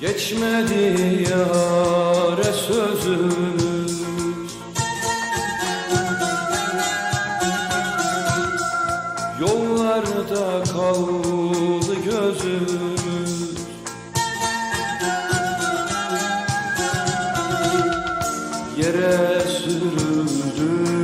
Geçmedi yâre sözümüz. Yollarda kaldı gözümüz. Yere sürüldü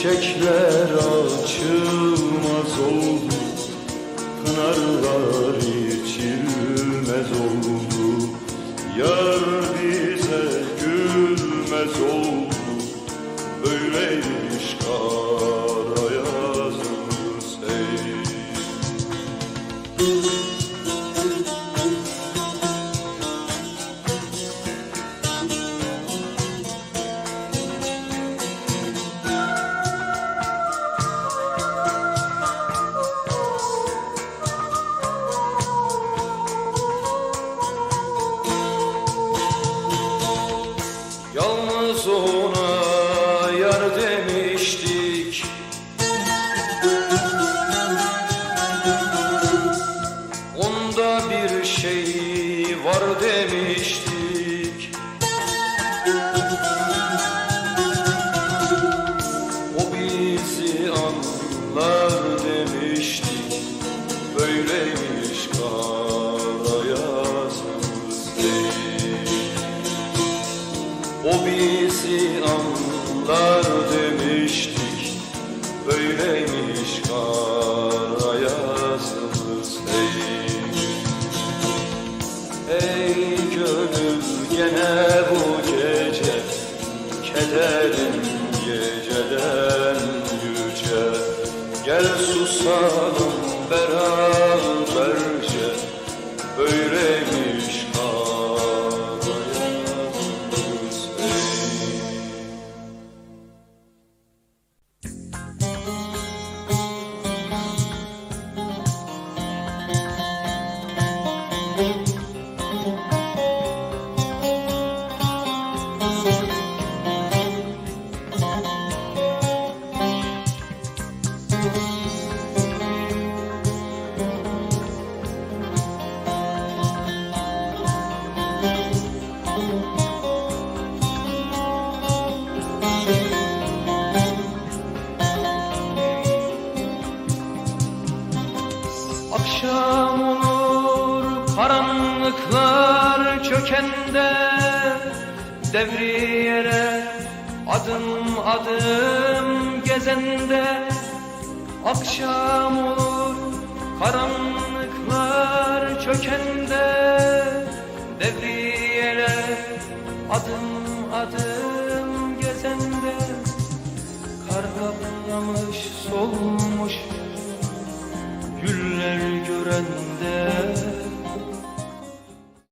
Çiçekler açılmaz oldu. Pınarlar içilmez oldu. Yar bize gülmez oldu. Böyleymiş kara yazımız hey Ona yar demiştik. Onda bir şey var demiştik. O bizi anlar demiştik. Böyleymiş kara bizi anlar demiştik Böyleymiş kara yazımız hey Ey gönül gene bu gece Kederin geceden yüce. Gel susalım beraberce Böyleymiş Akşam olur karanlıklar çökende. Devriyere adım adım gezende. Akşam olur karanlıklar çökende. Devriyere adım adım gezende. Kar kaplamış solmuş güller görende